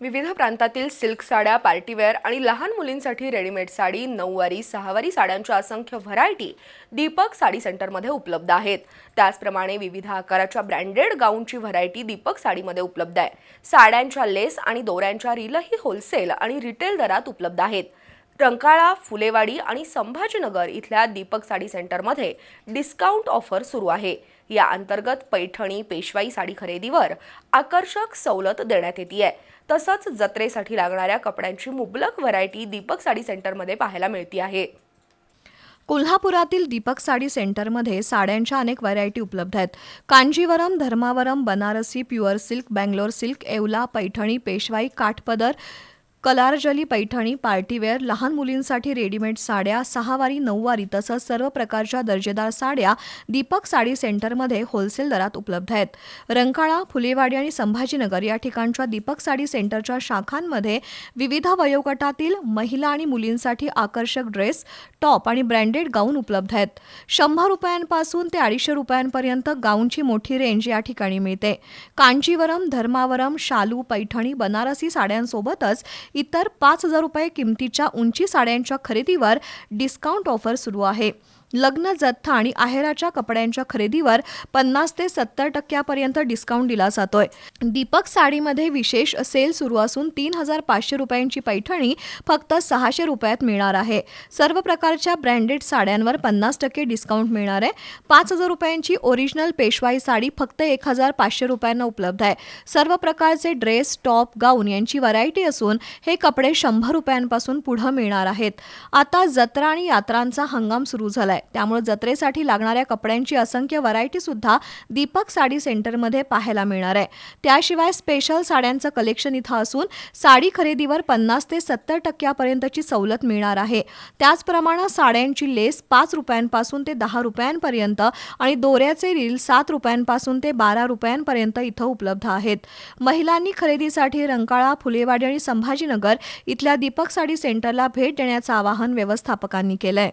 विविध प्रांतातील सिल्क साड्या पार्टीवेअर आणि लहान मुलींसाठी रेडीमेड साडी नऊवारी सहावारी साड्यांच्या असंख्य व्हरायटी दीपक साडी सेंटरमध्ये उपलब्ध आहेत. त्याचप्रमाणे विविध आकाराच्या ब्रँडेड गाऊनची व्हरायटी दीपक साडीमध्ये उपलब्ध आहे. साड्यांच्या लेस आणि दोऱ्यांच्या रीलही होलसेल आणि रिटेल दरात उपलब्ध आहेत. रंकाळा फुलेवाडी आणि संभाजीनगर इथल्या दीपक साडी सेंटरमध्ये डिस्काउंट ऑफर सुरू आहे. या अंतर्गत पैठणी पेशवाई साडी खरेदीवर आकर्षक सवलत देण्यात येते आहे तसंच जत्रेसाठी लागणाऱ्या कपड्यांची मुबलक व्हरायटी दीपक साडी सेंटरमध्ये पाहायला मिळते आहे. कोल्हापुरातील दीपक साडी सेंटरमध्ये साड्यांच्या अनेक व्हरायटी उपलब्ध आहेत. Kanjivaram Dharmavaram Banarasi pure silk Bangalore silk Yeola Paithani Peshwai काठपदर कलारजली Paithani party wear लहान मुलींसाठी रेडीमेड साड्या सहावारी नऊवारी तसंच सर्व प्रकारच्या दर्जेदार साड्या दीपक साडी सेंटरमध्ये होलसेल दरात उपलब्ध आहेत. रंकाळा फुलेवाडी आणि संभाजीनगर या ठिकाणच्या दीपक साडी सेंटरच्या शाखांमध्ये विविध वयोगटातील महिला आणि मुलींसाठी आकर्षक ड्रेस टॉप आणि ब्रँडेड गाऊन उपलब्ध आहेत. शंभर रुपयांपासून ते अडीचशे रुपयांपर्यंत गाऊनची मोठी रेंज या ठिकाणी मिळते. कांचीवरम धर्मावरम शालू पैठणी बनारसी साड्यांसोबतच इतर पाच हजार रुपये किमतीच्या उंची साड्यांच्या खरेदीवर डिस्काउंट ऑफर सुरू आहे. लग्न जथ्था आणि आहेराच्या कपड्यांच्या खरेदीवर पन्नास ते सत्तर टक्क्यापर्यंत डिस्काउंट दिला जातोय. दीपक साडीमध्ये विशेष सेल सुरू असून तीन हजार पाचशे रुपयांची पैठणी फक्त सहाशे रुपयात मिळणार आहे. सर्व प्रकारच्या ब्रँडेड साड्यांवर पन्नास टक्के डिस्काउंट मिळणार आहे. पाच हजार रुपयांची ओरिजिनल पेशवाई साडी फक्त एक हजार पाचशे रुपयांना उपलब्ध आहे. सर्व प्रकारचे ड्रेस टॉप गाऊन यांची व्हरायटी असून हे कपडे शंभर रुपयांपासून पुढं मिळणार आहेत. आता जत्रा आणि यात्रांचा हंगाम सुरू झालाय. त्यामुळे जत्रेसाठी लागणाऱ्या कपड्यांची असंख्य व्हरायटी सुद्धा दीपक साडी सेंटरमध्ये पाहायला मिळणार आहे. त्याशिवाय स्पेशल साड्यांचं कलेक्शन इथं असून साडी खरेदीवर पन्नास ते सत्तर टक्क्यापर्यंतची सवलत मिळणार आहे. त्याचप्रमाणे साड्यांची लेस पाच रुपयांपासून ते दहा रुपयांपर्यंत आणि दोऱ्याचे रील सात रुपयांपासून ते बारा रुपयांपर्यंत इथं उपलब्ध आहेत. महिलांनी खरेदीसाठी रंकाळा फुलेवाडी आणि संभाजीनगर इथल्या दीपक साडी सेंटरला भेट देण्याचं आवाहन व्यवस्थापकांनी केलंय.